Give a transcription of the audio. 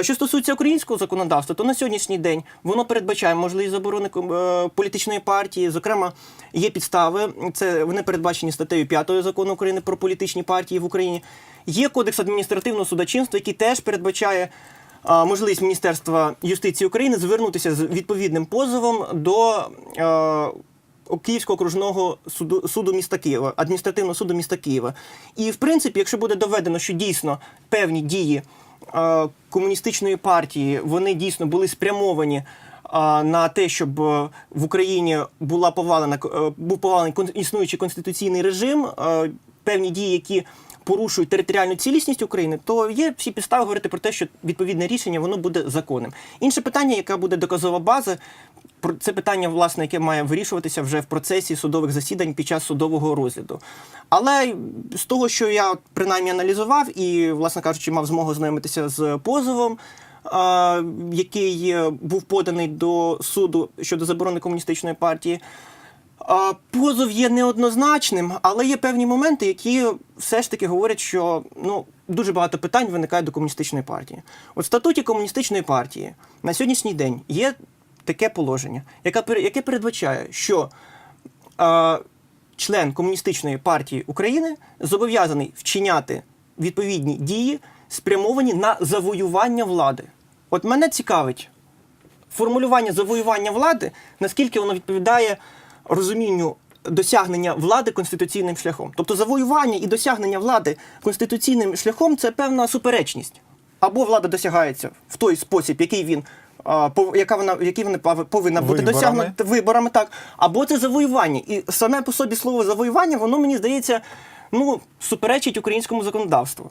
Що стосується українського законодавства, то на сьогоднішній день воно передбачає можливість заборони е, політичної партії. Зокрема, є підстави. Це вони передбачені статтею 5 закону України про політичні партії в Україні. Є кодекс адміністративного судочинства, який теж передбачає можливість Міністерства юстиції України звернутися з відповідним позовом до е, Київського окружного суду, суду міста Києва, адміністративного суду міста Києва. І в принципі, якщо буде доведено, що дійсно певні дії комуністичної партії вони дійсно були спрямовані на те, щоб е, в Україні була повалена е, був повалений існуючий конституційний режим, е, певні дії, які порушують територіальну цілісність України, то є всі підстави говорити про те, що відповідне рішення воно буде законним. Інше питання, яка буде доказова база, це питання, власне, яке має вирішуватися вже в процесі судових засідань під час судового розгляду. Але з того, що я принаймні аналізував і, власне кажучи, мав змогу знайомитися з позовом. Який е, був поданий до суду щодо заборони комуністичної партії, Позов є неоднозначним, але є певні моменти, які все ж таки говорять, що ну дуже багато питань виникає до комуністичної партії. От в статуті комуністичної партії на сьогоднішній день є таке положення, яке, передбачає, що а, член комуністичної партії України зобов'язаний вчиняти відповідні дії, спрямовані на завоювання влади. От мене цікавить формулювання завоювання влади, наскільки воно відповідає розумінню досягнення влади конституційним шляхом. Тобто завоювання і досягнення влади конституційним шляхом це певна суперечність. Або влада досягається в той спосіб, який він. Яка вона, який вона повинна бути Виборами. досягнута виборами, так або це завоювання, і саме по собі слово завоювання, воно мені здається, ну суперечить українському законодавству.